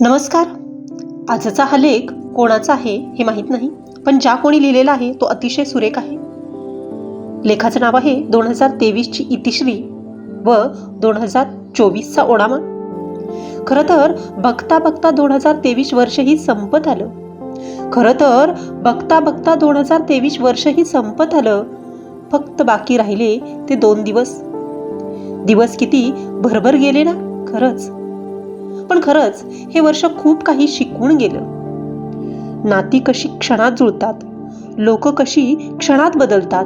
नमस्कार. आजचा हा लेख कोणाचा आहे हे माहीत नाही पण ज्या कोणी लिहिलेला आहे तो अतिशय सुरेख आहे. लेखाचं नाव आहे दोन हजार तेवीसची इतिश्री व दोन हजार चोवीसचा ओढामा. खरं तर बघता बघता दोन हजार तेवीस वर्षही संपत आलं. खरं तर बघता बघता दोन हजार तेवीस वर्षही संपत आलं. फक्त बाकी राहिले ते दोन दिवस. दिवस किती भरभर गेले ना खरंच. पण खरंच हे वर्ष खूप काही शिकवून गेलं. नाती कशी क्षणात जुळतात लोक कशी क्षणात बदलतात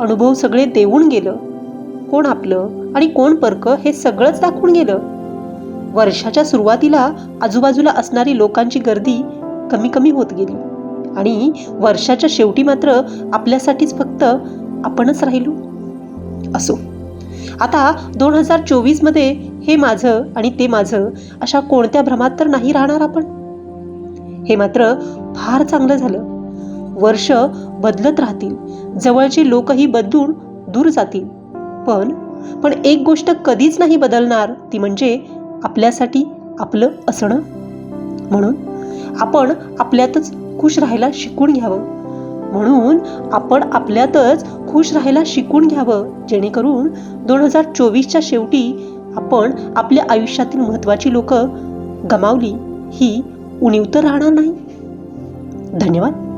अनुभव सगळे देऊन गेलं. कोण आपलं आणि कोण परक हे सगळंच दाखवून गेलं. वर्षाच्या सुरुवातीला आजूबाजूला असणारी लोकांची गर्दी कमी कमी होत गेली आणि वर्षाच्या शेवटी मात्र आपल्यासाठीच फक्त आपणच राहिलो. असो. आता दोन हजार चोवीसमध्ये हे माझं आणि ते माझं अशा कोणत्या भ्रमात तर नाही राहणार आपण? हे मात्र फार चांगलं झालं. वर्ष बदलत राहतील. जवळचे लोकही बदलून दूर जातील. पण पण एक गोष्ट कधीच नाही बदलणार ती म्हणजे आपल्यासाठी आपलं असणं. म्हणून आपण आपल्यातच खुश राहायला शिकून घ्यावं. म्हणून आपण आपल्यातच खुश राहायला शिकून घ्यावं जेणेकरून दोन हजार चोवीसच्या शेवटी आपण आपल्या आयुष्यातील महत्त्वाची लोक गमावली ही उणीव तर राहणार नाही. धन्यवाद.